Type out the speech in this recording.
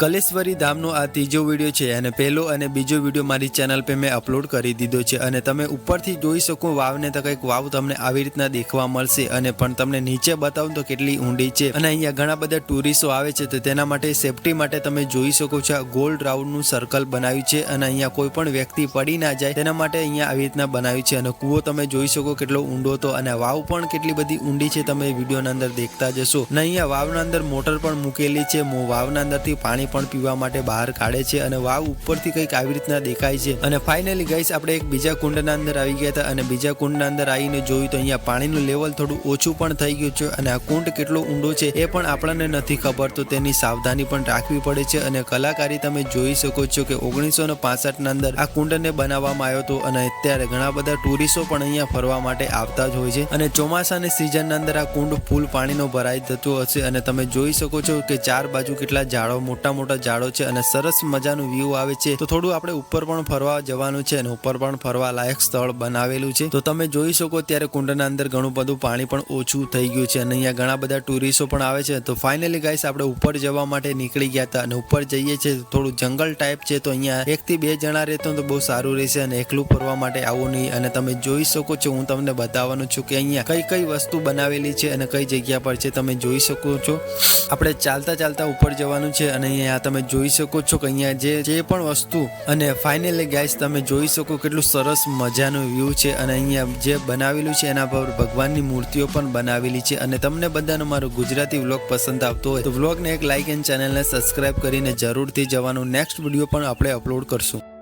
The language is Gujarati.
કલેશ્વરી ધામનો આ ત્રીજો વીડિયો છે અને પહેલો અને બીજો વીડિયો મારી ચેનલ પર મેં અપલોડ કરી દીધો છે અને તમે ઉપરથી જોઈ શકો વાવને તો કંઈક વાવ તમને આવી રીતના દેખવા મળશે અને પણ તમને નીચે બતાવું તો કેટલી ઊંડી છે. અને અહીંયા ઘણા બધા ટુરિસ્ટો આવે છે તો તેના માટે સેફટી માટે તમે જોઈ શકો છો ગોલ્ડ રાઉન્ડનું સર્કલ બનાવ્યું છે અને અહીંયા કોઈ પણ વ્યક્તિ પડી ના જાય તેના માટે અહીંયા આવી રીતના બનાવ્યું છે અને કૂવો તમે જોઈ શકો કેટલો ઊંડો હતો અને વાવ પણ કેટલી બધી ઊંડી છે તમે વિડીયોના અંદર દેખતા જશો. અને અહીંયા વાવના અંદર મોટર પણ મૂકેલી છે. વાવના અંદરથી પાણી પણ પીવા માટે બહાર કાઢે છે અને વાવ ઉપરથી કંઈક આવી રીતના દેખાય છે. અને ફાઇનલી ગાઈસ આપણે એક બીજા કુંડના અંદર આવી ગયા હતા અને બીજા કુંડના અંદર આવીને જોયું તો અહીંયા પાણીનું લેવલ થોડું ઓછું પણ થઈ ગયું છે અને આ કુંડ કેટલો ઊંડો છે એ પણ આપણને નથી ખબર. તો તેની સાવધાની પણ રાખવી પડે છે અને કલાકારી તમે જોઈ શકો છો કે ઓગણીસો ને પાસઠના અંદર આ કુંડને બનાવવામાં આવ્યો હતો અને અત્યારે ઘણા બધા ટુરિસ્ટો પણ અહીંયા ફરવા માટે આવતા જ હોય છે. અને ચોમાસાની સિઝનના અંદર આ કુંડ ફૂલ પાણીનો ભરાઈ જતો હશે અને તમે જોઈ શકો છો કે ચાર બાજુ કેટલા ઝાડો મોટા મોટા ઝાડો છે અને સરસ મજાનું વ્યૂ આવે છે, તો થોડું આપણે ઉપર પણ ફરવા જવાનું છે અને ઉપર પણ ફરવા લાયક સ્થળ બનાવેલું છે. તો તમે જોઈ શકો ત્યારે કુંડના અંદર ઘણું બધું પાણી પણ ઓછું થઈ ગયું છે અને અહીંયા ઘણા બધા ટુરિસ્ટો પણ આવે છે. તો ફાઇનલી ગાઈસ આપણે ઉપર જવા માટે નીકળી ગયા હતા અને ઉપર જઈએ છીએ થોડું જંગલ ટાઈપ છે, તો અહીંયા એક થી બે જણા રહેતો તો બહુ સારું રહેશે અને એકલું ફરવા માટે આવું નહીં. અને તમે જોઈ શકો છો, હું તમને બતાવવાનું છું કે અહીંયા કઈ કઈ વસ્તુ બનાવેલી છે અને કઈ જગ્યા પર છે, તમે જોઈ શકો છો. આપણે ચાલતા ચાલતા ઉપર જવાનું છે અને અહીંયા તમે જોઈ શકો છો કે અહીંયા જે જે પણ વસ્તુ અને ફાઇનલી ગાઈસ તમે જોઈ શકો કેટલું સરસ મજાનું વ્યૂ છે અને અહીંયા જે બનાવેલું છે એના પર ભગવાનની મૂર્તિઓ પણ બનાવેલી છે અને તમને બધાનો મારો ગુજરાતી વ્લોગ પસંદ આવતો હોય તો વ્લોગને એક લાઇક એન્ડ ચેનલને સબસ્ક્રાઇબ કરીને જરૂરથી જવાનું. નેક્સ્ટ વીડિયો પણ આપણે અપલોડ કરશું.